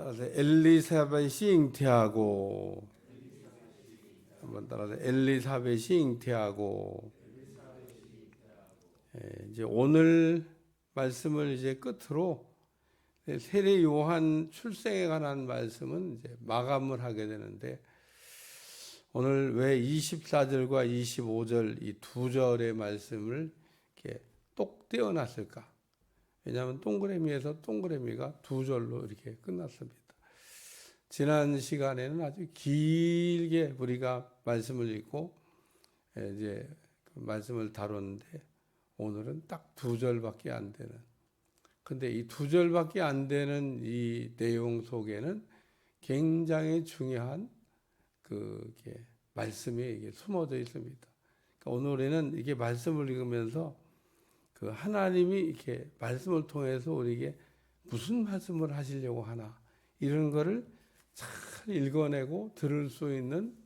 따라서 엘리사벳이 잉태하고 한번 따라서 엘리사벳이 잉태하고 예, 이제 오늘 말씀을 이제 끝으로 세례 요한 출생에 관한 말씀은 이제 마감을 하게 되는데 오늘 왜 24절과 25절 이 두 절의 말씀을 이렇게 똑 떼어놨을까? 왜냐하면 동그라미에서 동그라미가 두 절로 이렇게 끝났습니다. 지난 시간에는 아주 길게 우리가 말씀을 읽고 예, 이제 그 말씀을 다뤘는데 오늘은 딱 두 절밖에 안 되는. 근데 이 두 절밖에 안 되는 이 내용 속에는 굉장히 중요한 그게 말씀이 이게 숨어져 있습니다. 그러니까 오늘에는 이게 말씀을 읽으면서 그 하나님이 이렇게 말씀을 통해서 우리에게 무슨 말씀을 하시려고 하나 이런 거를 잘 읽어내고 들을 수 있는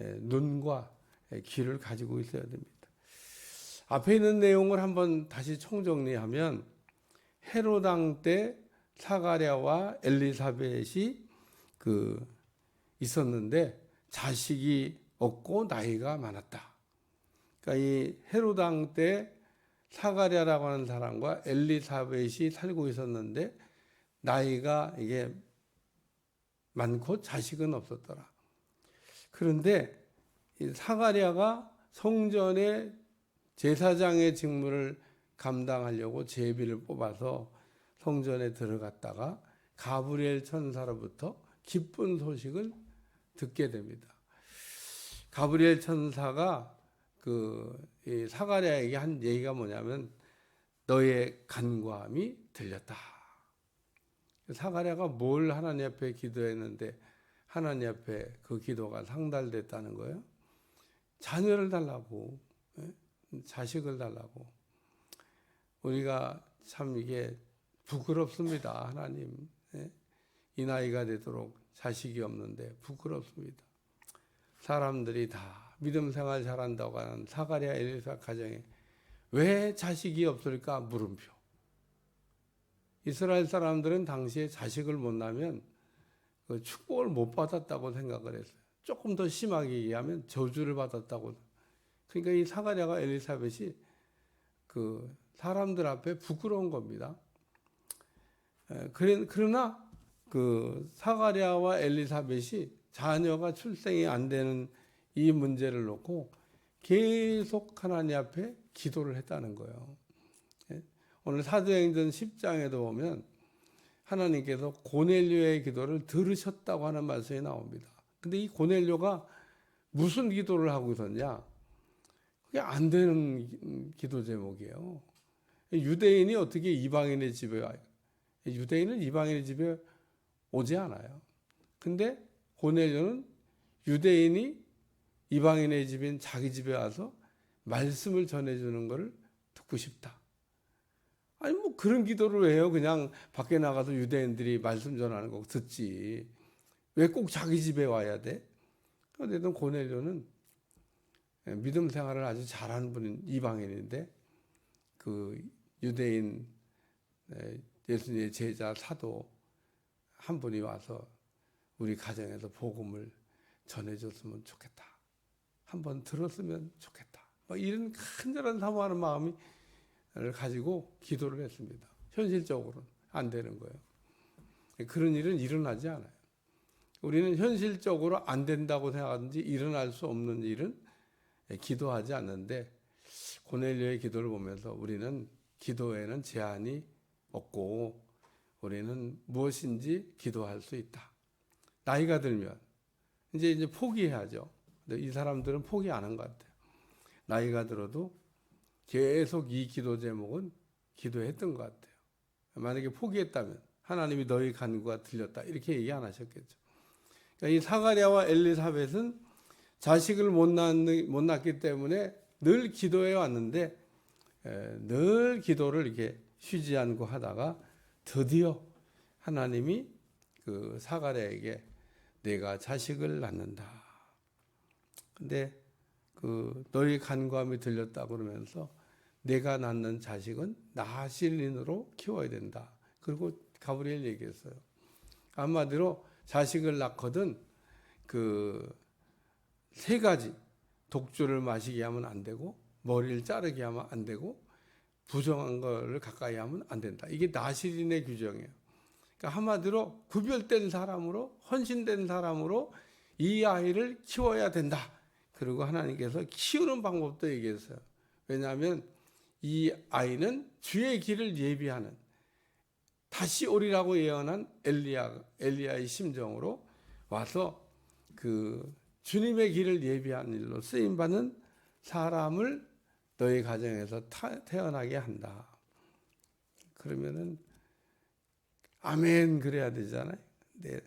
예, 눈과 예, 귀를 가지고 있어야 됩니다. 앞에 있는 내용을 한번 다시 총정리하면 헤로당 때 사가랴와 엘리사벳이 그 있었는데 자식이 없고 나이가 많았다. 그러니까 이 헤로당 때 사가랴라고 하는 사람과 엘리사벳이 살고 있었는데 나이가 이게 많고 자식은 없었더라. 그런데 이 사가랴가 성전의 제사장의 직무를 감당하려고 제비를 뽑아서 성전에 들어갔다가 가브리엘 천사로부터 기쁜 소식을 듣게 됩니다. 가브리엘 천사가 그이 사가랴에게 한 얘기가 뭐냐면 너의 간구함이 들렸다. 사가랴가 뭘 하나님 앞에 기도했는데 하나님 앞에 그 기도가 상달됐다는 거예요. 자녀를 달라고, 예? 자식을 달라고. 우리가 참 이게 부끄럽습니다. 하나님. 예? 이 나이가 되도록 자식이 없는데 부끄럽습니다. 사람들이 다 믿음 생활 잘한다고 하는 사가랴 엘리사 가정에 왜 자식이 없을까 물음표. 이스라엘 사람들은 당시에 자식을 못 낳으면 그 축복을 못 받았다고 생각을 했어요. 조금 더 심하게 얘기하면 저주를 받았다고. 그러니까 이 사가랴가 엘리사벳이 그 사람들 앞에 부끄러운 겁니다. 그러나 그 사가랴와 엘리사벳이 자녀가 출생이 안 되는 이 문제를 놓고 계속 하나님 앞에 기도를 했다는 거예요. 예? 오늘 사도행전 10장에도 보면 하나님께서 고넬료의 기도를 들으셨다고 하는 말씀이 나옵니다. 근데 이 고넬료가 무슨 기도를 하고 있었냐? 그게 안 되는 기도 제목이에요. 유대인이 어떻게 이방인의 집에 와요? 유대인은 이방인의 집에 오지 않아요. 근데 고넬료는 유대인이 이방인의 집인 자기 집에 와서 말씀을 전해주는 것을 듣고 싶다. 아니 뭐 그런 기도를 왜 해요? 그냥 밖에 나가서 유대인들이 말씀 전하는 거 듣지. 왜 꼭 자기 집에 와야 돼? 그런데도 고넬료는 믿음 생활을 아주 잘하는 분인 이방인인데 그 유대인 예수님의 제자 사도 한 분이 와서 우리 가정에서 복음을 전해줬으면 좋겠다. 한번 들었으면 좋겠다. 뭐 이런 간절한 사모하는 마음을 가지고 기도를 했습니다. 현실적으로는 안 되는 거예요. 그런 일은 일어나지 않아요. 우리는 현실적으로 안 된다고 생각하든지 일어날 수 없는 일은 기도하지 않는데 고넬료의 기도를 보면서 우리는 기도에는 제한이 없고 우리는 무엇인지 기도할 수 있다. 나이가 들면 이제 이제 포기해야죠. 근데 이 사람들은 포기 안 한 것 같아요. 나이가 들어도 계속 이 기도 제목은 기도했던 것 같아요. 만약에 포기했다면 하나님이 너희 간구가 들렸다 이렇게 얘기 안 하셨겠죠. 그러니까 이 사가랴와 엘리사벳은 자식을 못, 낳는, 못 낳기 때문에 늘 기도해 왔는데 에, 늘 기도를 이렇게 쉬지 않고 하다가 드디어 하나님이 그 사가랴에게 내가 자식을 낳는다. 근데 그 너희 간구함이 들렸다 그러면서 내가 낳는 자식은 나실린으로 키워야 된다. 그리고 가브리엘 얘기했어요. 한마디로 자식을 낳거든 그 세 가지 독주를 마시게 하면 안 되고 머리를 자르게 하면 안 되고 부정한 거를 가까이 하면 안 된다. 이게 나시린의 규정이에요. 그러니까 한마디로 구별된 사람으로 헌신된 사람으로 이 아이를 키워야 된다. 그리고 하나님께서 키우는 방법도 얘기했어요. 왜냐하면 이 아이는 주의 길을 예비하는 다시 오리라고 예언한 엘리야 엘리야의 심정으로 와서 그 주님의 길을 예비한 일로 쓰임 받는 사람을 너희 가정에서 타, 태어나게 한다. 그러면은 아멘 그래야 되잖아요. 네.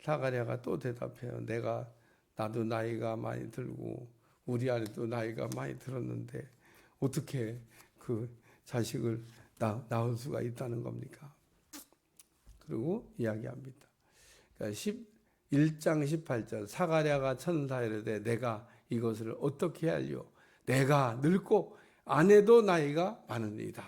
사가랴가 또 대답해요. 내가 나도 나이가 많이 들고 우리 아내도 나이가 많이 들었는데 어떻게 그 자식을 낳, 낳을 수가 있다는 겁니까? 그리고 이야기합니다. 그러니까 11장 18절 사가랴가 천사에 이르되 내가 이것을 어떻게 할요? 내가 늙고 아내도 나이가 많으니이다.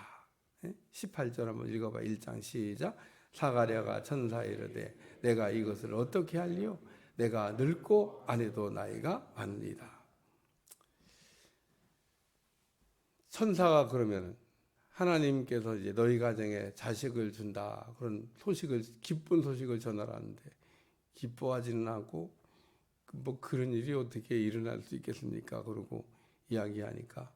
18절 한번 읽어봐. 1장 시작. 사가랴가 천사에 이르되 내가 이것을 어떻게 할요? 내가 늙고 아내도 나이가 많으니이다. 천사가 그러면 하나님께서 이제 너희 가정에 자식을 준다 그런 소식을 기쁜 소식을 전하라는데 기뻐하지는 않고 뭐 그런 일이 어떻게 일어날 수 있겠습니까? 그러고 이야기하니까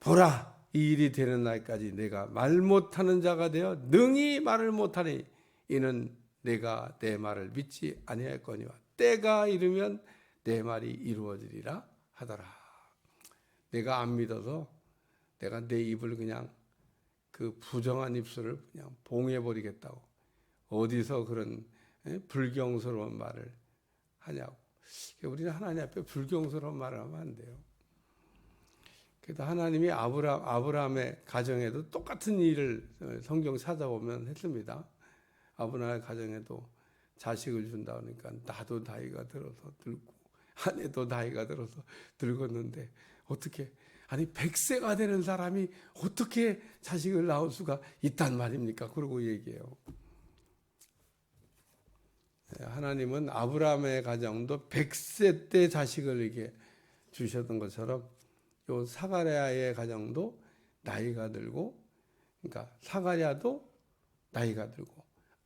보라 이 일이 되는 날까지 내가 말 못하는 자가 되어 능히 말을 못하니 이는 내가 내 말을 믿지 아니할거니와 때가 이르면 내 말이 이루어지리라 하더라. 내가 안 믿어서 내가 내 입을 그냥 그 부정한 입술을 그냥 봉해 버리겠다고 어디서 그런 예? 불경스러운 말을 하냐고. 우리는 하나님 앞에 불경스러운 말을 하면 안 돼요. 그래도 하나님이 아브라, 아브라함의 가정에도 똑같은 일을 성경 찾아보면 했습니다. 아브라함의 가정에도 자식을 준다 그러니까 나도 나이가 들어서 들고 아내도 나이가 들어서 늙었는데 어떻게 아니 100세가 되는 사람이 어떻게 자식을 낳을 수가 있단 말입니까? 그러고 얘기해요. 예, 하나님은 아브라함의 가정도 100세 때 자식을 이렇게 주셨던 것처럼 요 사가랴의 가정도 나이가 들고 그러니까 사가랴도 나이가 들고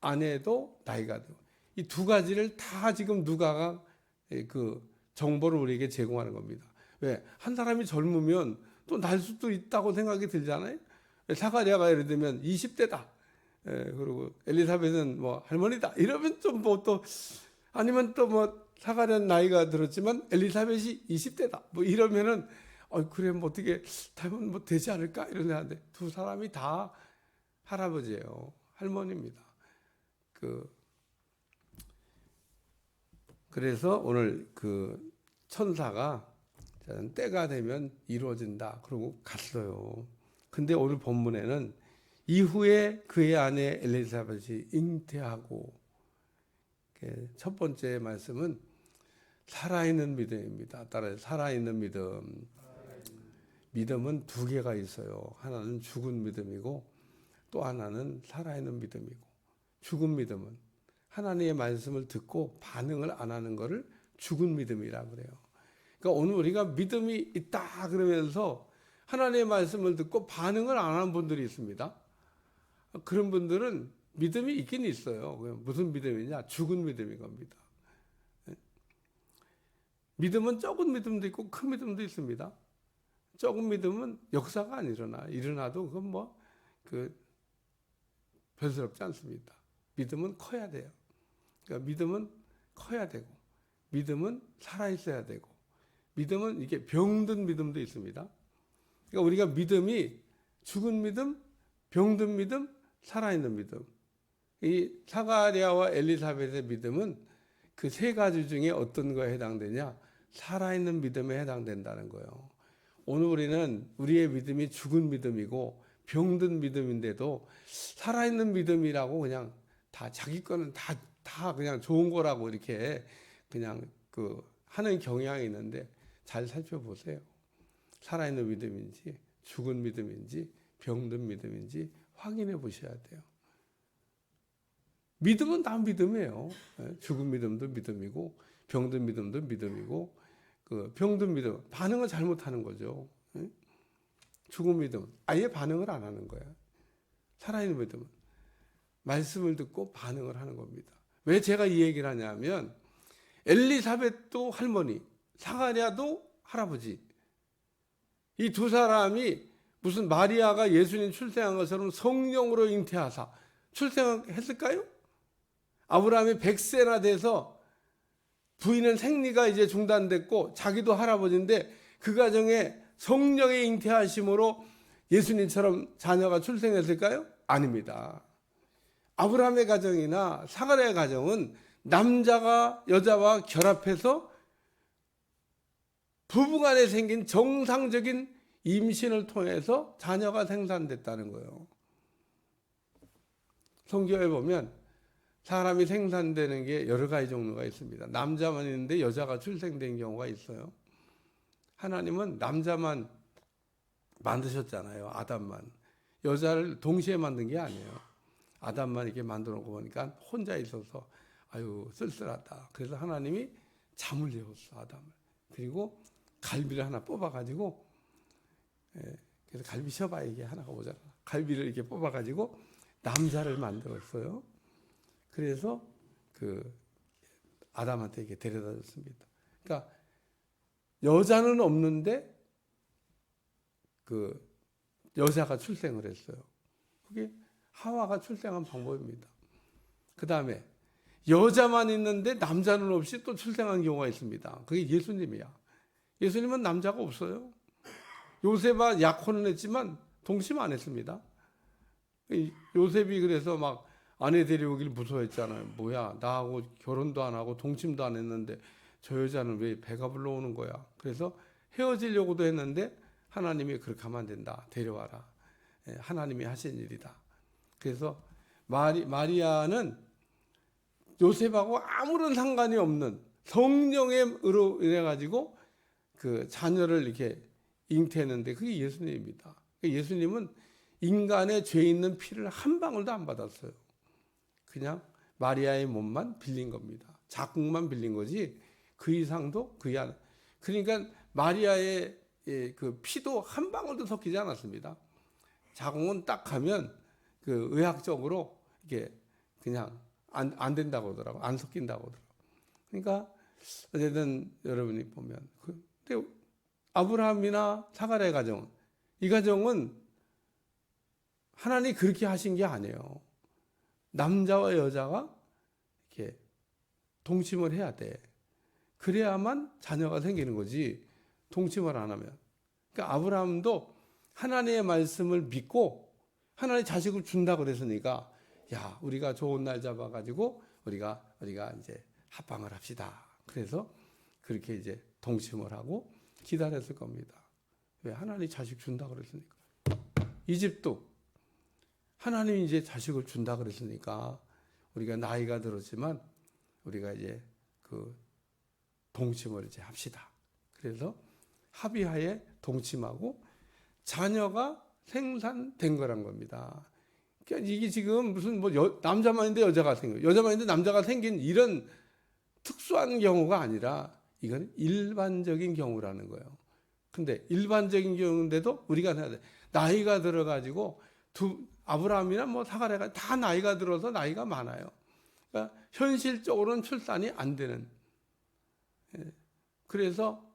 아내도 나이가 들고 이 두 가지를 다 지금 누가가 그 정보를 우리에게 제공하는 겁니다. 왜? 한 사람이 젊으면 또 날 수도 있다고 생각이 들잖아요. 사가랴가 예를 들면 20대다. 예, 그리고 엘리사벳은 뭐 할머니다. 이러면 좀 뭐 또 아니면 또 뭐 사가랴는 나이가 들었지만 엘리사벳이 20대다. 뭐 이러면은 어 그래 뭐 어떻게 되면 뭐 되지 않을까 이런 생각인데 두 사람이 다 할아버지예요. 할머니입니다. 그 그래서 오늘 그 천사가 때가 되면 이루어진다. 그러고 갔어요. 근데 오늘 본문에는 이후에 그의 아내 엘리사벳이 잉태하고 첫 번째 말씀은 살아있는 믿음입니다. 따라 살아있는 믿음. 믿음은 두 개가 있어요. 하나는 죽은 믿음이고 또 하나는 살아있는 믿음이고 죽은 믿음은 하나님의 말씀을 듣고 반응을 안 하는 것을 죽은 믿음이라 그래요. 그러니까 오늘 우리가 믿음이 있다 그러면서 하나님의 말씀을 듣고 반응을 안 하는 분들이 있습니다. 그런 분들은 믿음이 있긴 있어요. 무슨 믿음이냐? 죽은 믿음인 겁니다. 믿음은 적은 믿음도 있고 큰 믿음도 있습니다. 적은 믿음은 역사가 안 일어나. 일어나도 그건 뭐, 그, 별스럽지 않습니다. 믿음은 커야 돼요. 그러니까 믿음은 커야 되고, 믿음은 살아있어야 되고, 믿음은 이게 병든 믿음도 있습니다. 그러니까 우리가 믿음이 죽은 믿음, 병든 믿음, 살아있는 믿음. 이 사가랴와 엘리사벳의 믿음은 그 세 가지 중에 어떤 거에 해당되냐? 살아있는 믿음에 해당된다는 거예요. 오늘 우리는 우리의 믿음이 죽은 믿음이고 병든 믿음인데도 살아있는 믿음이라고 그냥 다 자기 거는 다, 다 그냥 좋은 거라고 이렇게 그냥 그 하는 경향이 있는데 잘 살펴보세요. 살아있는 믿음인지 죽은 믿음인지 병든 믿음인지 확인해 보셔야 돼요. 믿음은 다 믿음이에요. 예, 죽은 믿음도 믿음이고 병든 믿음도 믿음이고 그 병든 믿음 반응을 잘못하는 거죠. 예? 죽은 믿음 아예 반응을 안 하는 거야. 살아있는 믿음은 말씀을 듣고 반응을 하는 겁니다. 왜 제가 이 얘기를 하냐면 엘리사벳도 할머니, 사가랴도 할아버지 이 두 사람이 무슨 마리아가 예수님 출생한 것처럼 성령으로 잉태하사 출생했을까요? 아브라함이 100세나 돼서 부인은 생리가 이제 중단됐고 자기도 할아버지인데 그 가정에 성령의 잉태하심으로 예수님처럼 자녀가 출생했을까요? 아닙니다. 아브라함의 가정이나 사가랴의 가정은 남자가 여자와 결합해서 부부간에 생긴 정상적인 임신을 통해서 자녀가 생산됐다는 거예요. 성경에 보면 사람이 생산되는 게 여러 가지 종류가 있습니다. 남자만 있는데 여자가 출생된 경우가 있어요. 하나님은 남자만 만드셨잖아요. 아담만. 여자를 동시에 만든 게 아니에요. 아담만 이렇게 만들어 놓고 보니까 혼자 있어서 아유 쓸쓸하다. 그래서 하나님이 잠을 재웠어 아담을. 그리고 갈비를 하나 뽑아가지고 예, 그래서 갈비 셔봐 이게 하나가 오잖아. 갈비를 이렇게 뽑아가지고 남자를 만들었어요. 그래서 그 아담한테 이렇게 데려다 줬습니다. 그러니까 여자는 없는데 그 여자가 출생을 했어요. 그게 하와가 출생한 방법입니다. 그 다음에 여자만 있는데 남자는 없이 또 출생한 경우가 있습니다. 그게 예수님이야. 예수님은 남자가 없어요. 요셉아 약혼은 했지만 동심 안 했습니다. 요셉이 그래서 막 아내 데려오길 무서워했잖아요. 뭐야, 나하고 결혼도 안 하고 동침도 안 했는데 저 여자는 왜 배가 불러오는 거야. 그래서 헤어지려고도 했는데 하나님이 그렇게 하면 안 된다. 데려와라. 예, 하나님이 하신 일이다. 그래서 마리, 마리아는 요셉하고 아무런 상관이 없는 성령의 의로 인해 가지고 그 자녀를 이렇게 잉태했는데 그게 예수님입니다. 예수님은 인간의 죄 있는 피를 한 방울도 안 받았어요. 그냥 마리아의 몸만 빌린 겁니다. 자궁만 빌린 거지 그 이상도 그 이하. 그러니까 마리아의 예, 그 피도 한 방울도 섞이지 않았습니다. 자궁은 딱 하면 그 의학적으로 이게 그냥 안, 안 된다고 하더라고. 안 섞인다고 하더라고. 그러니까 어쨌든 여러분이 보면 그, 근데 아브라함이나 사가랴의 가정은 이 가정은 하나님이 그렇게 하신 게 아니에요. 남자와 여자가 이렇게 동침을 해야 돼. 그래야만 자녀가 생기는 거지. 동침을 안 하면. 그러니까 아브라함도 하나님의 말씀을 믿고 하나님 자식을 준다 그랬으니까 야 우리가 좋은 날 잡아가지고 우리가 우리가 이제 합방을 합시다. 그래서 그렇게 이제 동침을 하고 기다렸을 겁니다. 왜 하나님 자식 준다 그랬으니까. 이집도 하나님이 이제 자식을 준다 그랬으니까 우리가 나이가 들었지만 우리가 이제 그 동침을 이제 합시다. 그래서 합의하에 동침하고 자녀가 생산된 거란 겁니다. 그러니까 이게 지금 무슨 뭐 여, 남자만 인데 여자가 생겨, 여자만 인데 남자가 생긴 이런 특수한 경우가 아니라 이건 일반적인 경우라는 거예요. 근데 일반적인 경우인데도 우리가 해야 돼. 나이가 들어가지고 두 아브라함이나 뭐 사가랴가 다 나이가 들어서 나이가 많아요. 그러니까 현실적으로는 출산이 안 되는. 예. 그래서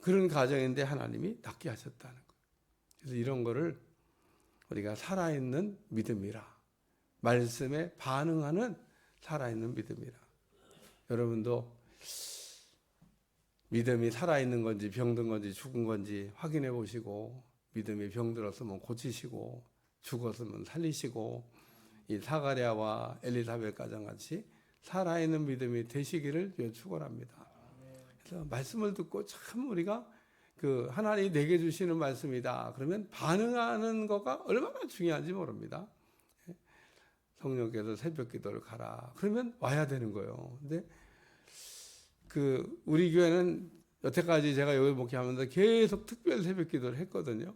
그런 가정인데 하나님이 낫게 하셨다는 거예요. 그래서 이런 거를 우리가 살아있는 믿음이라. 말씀에 반응하는 살아있는 믿음이라. 여러분도 믿음이 살아있는 건지 병든 건지 죽은 건지 확인해 보시고 믿음이 병들었으면 고치시고 죽었으면 살리시고 이 사가랴와 엘리사벳 가정 같이 살아있는 믿음이 되시기를 축원합니다. 그래서 말씀을 듣고 참 우리가 그 하나님이 내게 주시는 말씀이다. 그러면 반응하는 거가 얼마나 중요한지 모릅니다. 성령께서 새벽 기도를 가라. 그러면 와야 되는 거예요. 근데 그 우리 교회는 여태까지 제가 여기 목회하면서 계속 특별 새벽 기도를 했거든요.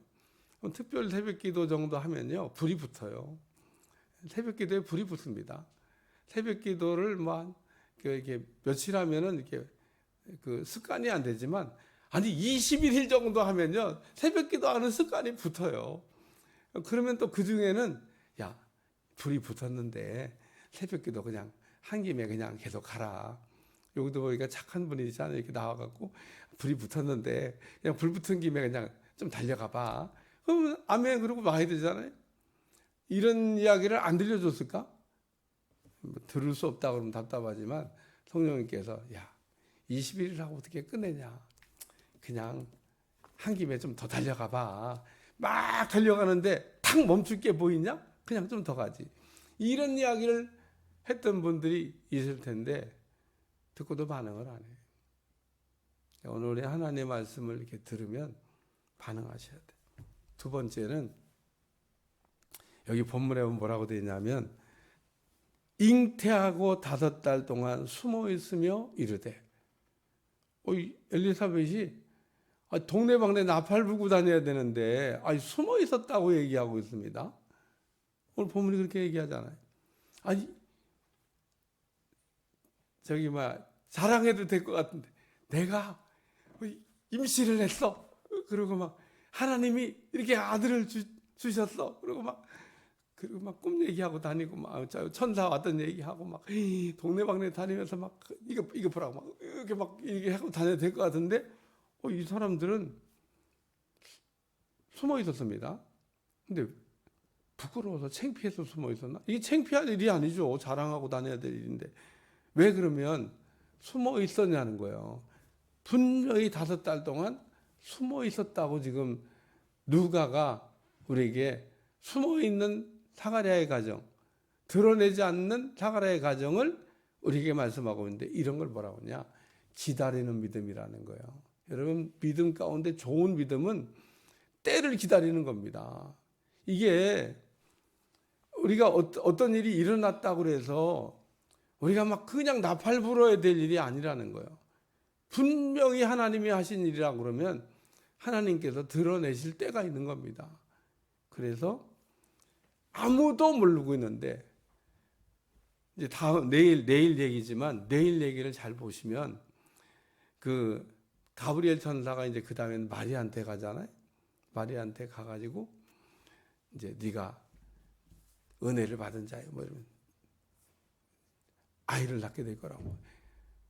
특별 새벽 기도 정도 하면요 불이 붙어요. 새벽 기도에 불이 붙습니다. 새벽 기도를 뭐, 그 이렇게 며칠 하면은 이렇게 그 습관이 안 되지만 아니 21일 정도 하면요. 새벽 기도하는 습관이 붙어요. 그러면 또 그 중에는 야, 불이 붙었는데 새벽 기도 그냥 한 김에 그냥 계속 가라. 여기도 보니까 착한 분이잖아요. 이렇게 나와갖고 불이 붙었는데 그냥 불 붙은 김에 그냥 좀 달려가 봐. 그러면 아멘 그러고 와야 되잖아요. 이런 이야기를 안 들려줬을까? 뭐 들을 수 없다 그러면 답답하지만 성령님께서 야 21일 하고 어떻게 끝내냐? 그냥 한 김에 좀 더 달려가 봐. 막 달려가는데 탁 멈출 게 보이냐? 그냥 좀 더 가지. 이런 이야기를 했던 분들이 있을 텐데 듣고도 반응을 안 해요. 오늘 우리 하나님의 말씀을 이렇게 들으면 반응하셔야 돼. 두 번째는 여기 본문에 뭐라고 되어 있냐면 잉태하고 다섯 달 동안 숨어 있으며 이르되 어, 이 엘리사벳이 아, 동네방네 나팔 불고 다녀야 되는데 아니, 숨어 있었다고 얘기하고 있습니다. 오늘 본문이 그렇게 얘기하잖아요. 아니 저기 막 자랑해도 될 것 같은데 내가 임시를 했어. 그리고 막 하나님이 이렇게 아들을 주, 주셨어. 그리고 막 그리고 막 꿈 얘기하고 다니고 막 천사 왔던 얘기하고 막 동네방네 다니면서 막 이거 이거 보라고 막 이렇게 막 이렇게 하고 다녀도 될것 같은데 어, 이 사람들은 숨어 있었습니다. 근데 부끄러워서 창피해서 숨어 있었나? 이게 창피할 일이 아니죠. 자랑하고 다녀야 될 일인데 왜 그러면 숨어 있었냐는 거예요. 분명히 다섯 달 동안 숨어 있었다고 지금 누가가 우리에게 숨어 있는 사가랴의 가정, 드러내지 않는 사가랴의 가정을 우리에게 말씀하고 있는데 이런 걸 뭐라고 하냐? 기다리는 믿음이라는 거예요. 여러분 믿음 가운데 좋은 믿음은 때를 기다리는 겁니다. 이게 우리가 어떤 일이 일어났다고 그래서 우리가 막 그냥 나팔 불어야 될 일이 아니라는 거예요. 분명히 하나님이 하신 일이라고 그러면 하나님께서 드러내실 때가 있는 겁니다. 그래서 아무도 모르고 있는데 이제 다음 내일 내일 얘기지만 내일 얘기를 잘 보시면 그 가브리엘 천사가 이제 그 다음에는 마리한테 가잖아요. 마리한테 가가지고 이제 네가 은혜를 받은 자예요. 뭐 이러면 아이를 낳게 될 거라고.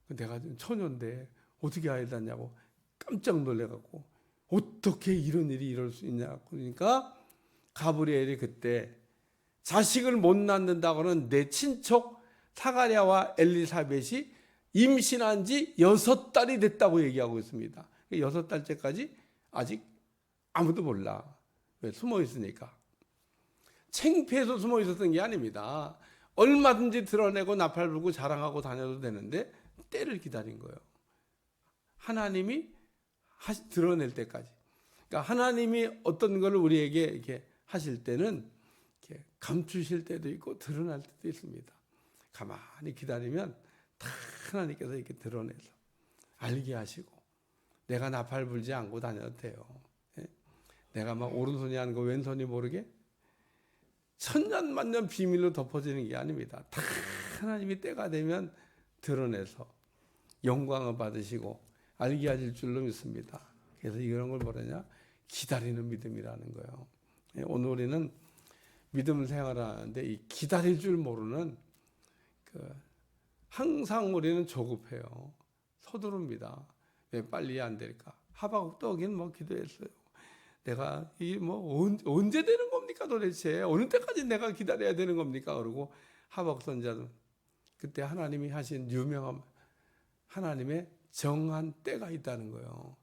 내가 지금 처녀인데 어떻게 아이를 낳냐고 깜짝 놀래갖고 어떻게 이런 일이 이럴 수 있냐. 그러니까 가브리엘이 그때 자식을 못 낳는다고는 내 친척 사가랴와 엘리사벳이 임신한 지 여섯 달이 됐다고 얘기하고 있습니다. 여섯 달째까지 아직 아무도 몰라. 왜 숨어 있으니까. 창피해서 숨어 있었던 게 아닙니다. 얼마든지 드러내고 나팔 불고 자랑하고 다녀도 되는데 때를 기다린 거예요. 하나님이 하시, 드러낼 때까지. 그러니까 하나님이 어떤 걸 우리에게 이렇게 하실 때는 이렇게 감추실 때도 있고 드러날 때도 있습니다. 가만히 기다리면 다 하나님께서 이렇게 드러내서 알게 하시고 내가 나팔 불지 않고 다녀도 돼요. 예? 내가 막 오른손이 아니고 왼손이 모르게 천년만년 비밀로 덮어지는 게 아닙니다. 다 하나님이 때가 되면 드러내서 영광을 받으시고 알게 하실 줄로 믿습니다. 그래서 이런 걸 뭐라냐? 기다리는 믿음이라는 거예요. 예, 오늘 우리는 믿음 생활하는데 이 기다릴 줄 모르는 그 항상 우리는 조급해요. 서두릅니다. 왜 빨리 안 될까? 하박국도 오긴 뭐 기도했어요. 내가 이 뭐 언제 되는 겁니까 도대체 어느 때까지 내가 기다려야 되는 겁니까? 그러고 하박 선자는 그때 하나님이 하신 유명한 하나님의 정한 때가 있다는 거예요.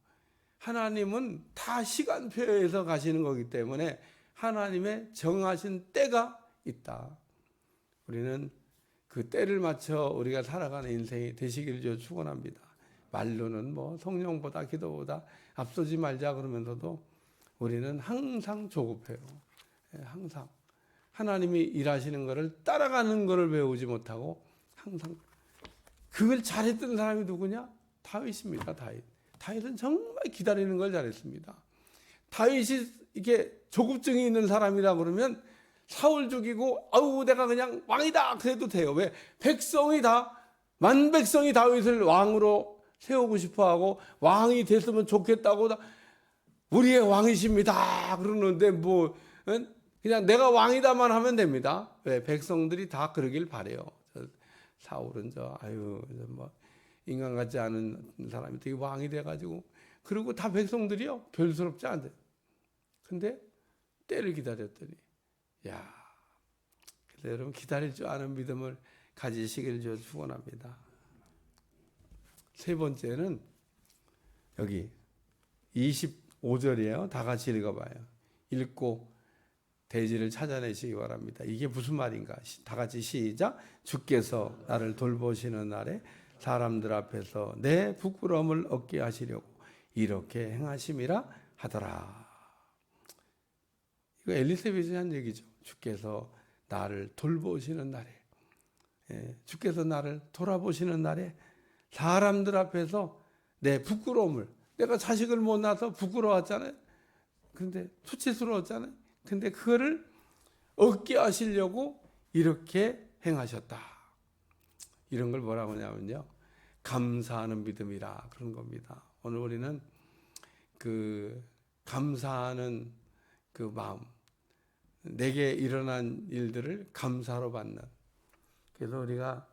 하나님은 다 시간표에서 가시는 거기 때문에 하나님의 정하신 때가 있다. 우리는 그 때를 맞춰 우리가 살아가는 인생이 되시기를 축원합니다. 말로는 뭐 성령보다 기도보다 앞서지 말자 그러면서도 우리는 항상 조급해요. 예, 항상 하나님이 일하시는 것을 따라가는 것을 배우지 못하고 항상 그걸 잘했던 사람이 누구냐? 다윗입니다. 다윗. 다윗은 정말 기다리는 걸 잘했습니다. 다윗이 이게 조급증이 있는 사람이라 그러면 사울 죽이고 아우 내가 그냥 왕이다 그래도 돼요. 왜 백성이 다 만 백성이 다윗을 왕으로 세우고 싶어 하고 왕이 됐으면 좋겠다고 다 우리의 왕이십니다 그러는데 뭐 응? 그냥 내가 왕이다만 하면 됩니다. 왜 백성들이 다 그러길 바래요. 저 사울은 저 아유 저뭐 인간 같지 않은 사람이 되게 왕이 돼 가지고 그리고 다 백성들이요 별스럽지 않대. 근데 때를 기다렸더니 야 그래서 여러분 기다릴 줄 아는 믿음을 가지시길 저 축원합니다. 세 번째는 여기 25절이에요. 다 같이 읽어봐요. 읽고 대지를 찾아내시기 바랍니다. 이게 무슨 말인가? 시- 다 같이 시작. 주께서 나를 돌보시는 날에 사람들 앞에서 내 부끄러움을 얻게 하시려고 이렇게 행하심이라 하더라. 이거 엘리세벳이 한 얘기죠. 주께서 나를 돌보시는 날에, 예, 주께서 나를 돌아보시는 날에 사람들 앞에서 내 부끄러움을 내가 자식을 못 낳아서 부끄러웠잖아요. 근데 수치스러웠잖아요. 근데 그거를 얻게 하시려고 이렇게 행하셨다. 이런 걸 뭐라고 하냐면요. 감사하는 믿음이라 그런 겁니다. 오늘 우리는 그 감사하는 그 마음, 내게 일어난 일들을 감사로 받는. 그래서 우리가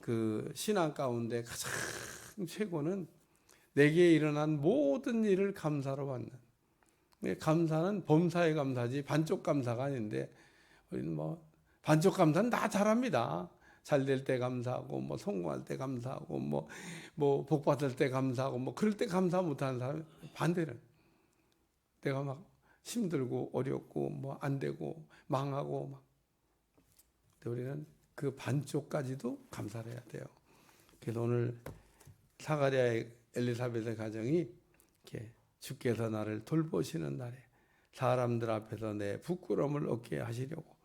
그 신앙 가운데 가장 최고는 내게 일어난 모든 일을 감사로 받는. 근데 감사는 범사에 감사지 반쪽 감사가 아닌데 우리는 뭐 반쪽 감사는 다 잘합니다. 잘 될 때 감사하고 뭐 성공할 때 감사하고 뭐 뭐 복 받을 때 감사하고 뭐 그럴 때 감사 못하는 사람 반대는 내가 막 힘들고 어렵고 뭐 안 되고 망하고 막 근데 우리는 그 반쪽까지도 감사를 해야 돼요. 그래서 오늘 사가랴의 엘리사벳의 가정이 이렇게 주께서 나를 돌보시는 날에 사람들 앞에서 내 부끄러움을 얻게 하시려고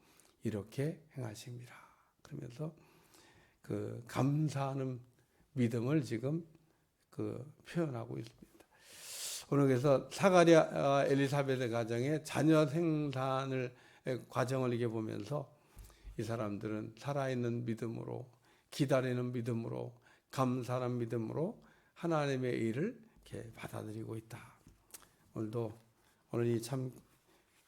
이렇게 행하십니다. 그러면서 그 감사하는 믿음을 지금 그 표현하고 있습니다. 오늘 그래서 사가랴 엘리사벳의 가정의 자녀 생산을 과정을 이게 보면서 이 사람들은 살아있는 믿음으로 기다리는 믿음으로 감사하는 믿음으로 하나님의 일을 이렇게 받아들이고 있다. 오늘도 오늘 이 참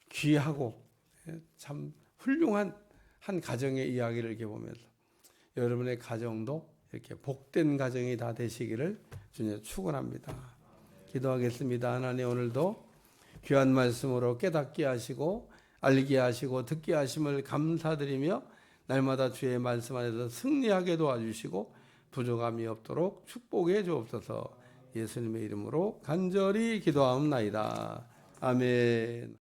귀하고 예, 참 훌륭한 한 가정의 이야기를 이렇게 보면서 여러분의 가정도 이렇게 복된 가정이 다 되시기를 주님 축원합니다. 기도하겠습니다. 하나님 오늘도 귀한 말씀으로 깨닫게 하시고 알게 하시고 듣게 하심을 감사드리며 날마다 주의 말씀 안에서 승리하게 도와주시고 부족함이 없도록 축복해 주옵소서. 예수님의 이름으로 간절히 기도하옵나이다. 아멘.